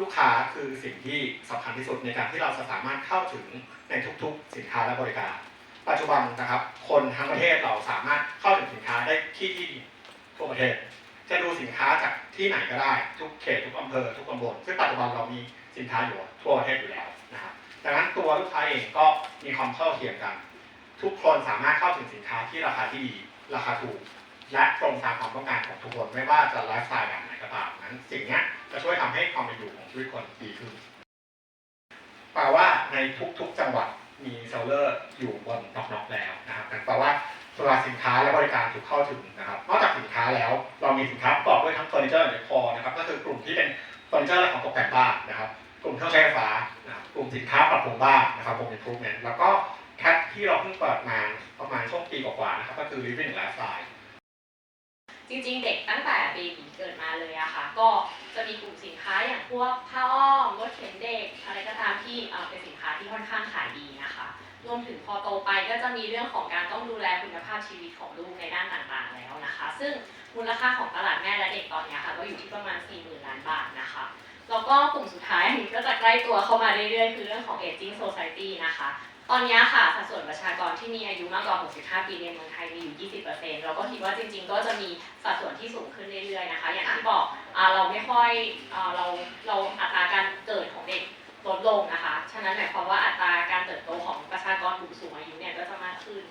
ลูกค้าคือสิ่งที่สำคัญที่สุดในการที่เราจะสามารถเข้าถึงในทุกๆ สินค้าและบริการ ปัจจุบันนะครับ คนทั้งประเทศเราสามารถเข้าถึงสินค้าได้ที่ที่ดีทั่วประเทศ จะดูสินค้าจากที่ไหนก็ได้ ทุกเขตทุกอำเภอทุกตำบลซึ่งปัจจุบันเรามีสินค้าอยู่ทั่วประเทศอยู่แล้วนะครับดังนั้นตัวลูกค้าเองก็มีความเท่าเทียมกัน ทุกคนสามารถเข้าถึงสินค้าที่ราคาที่ดี ราคาถูก และตรงตามความต้องการของทุกคนไม่ว่าจะไลฟ์สไตล์แบบไหนก็ตามนั้นสิ่งนี้ จะช่วยทำให้ความเป็นอยู่ของชีวิตคนดีขึ้นแปลว่าในทุกๆจังหวัดมีเซลเลอร์อยู่บนน็อกๆแล้วนะครับแปลว่าตัวสินค้าและบริการถูกเข้าถึงนะครับ นอกจากสินค้าแล้วเรามีสินค้าประกอบด้วยทั้งเฟอร์นิเจอร์และคอนะครับก็คือกลุ่มที่เป็นเฟอร์นิเจอร์และของตกแต่งบ้านนะครับ กลุ่มเครื่องใช้ไฟฟ้านะครับกลุ่มสินค้าปรับปรุงบ้านนะครับ Home Improvement แล้วก็แคทที่เราเพิ่งเปิดมาประมาณช่วงปีกว่าๆนะครับก็คือ Living Lifestyle จริงๆ เด็กตั้งแต่ เบบีเกิดมาเลยอะค่ะ ก็จะมีกลุ่มสินค้าอย่างพวกผ้าอ้อมรถเข็นเด็ก อะไรก็ตามที่เป็นสินค้าที่ค่อนข้างขายดีนะคะรวมถึงพอโตไปก็จะมีเรื่องของการต้องดูแลคุณภาพชีวิตของลูกในด้านต่างๆแล้วนะคะ ซึ่งมูลค่าของตลาดแม่และเด็กตอนนี้ค่ะก็อยู่ที่ประมาณ 40,000 ล้านบาทนะคะแล้วก็กลุ่มสุดท้ายก็จะใกล้ตัวเข้ามาเรื่อยๆ คือเรื่องของ aging society นะคะ ตอนนี้ค่ะสัดส่วนประชากรที่มีอายุมากกว่า 65 ปีในเมืองไทยมีอยู่ 20%เราก็คิดว่าจริง ๆ ก็จะมีสัดส่วนที่สูงขึ้นเรื่อยๆนะคะ อย่างที่บอกอเราไม่ค่อยอเราเราอัตราการเกิดของเด็กลดลงนะคะ ฉะนั้นหมายความว่าอัตราการเติบโตของประชากรกลุ่มสูงอายุเนี่ยก็จะมากขึ้น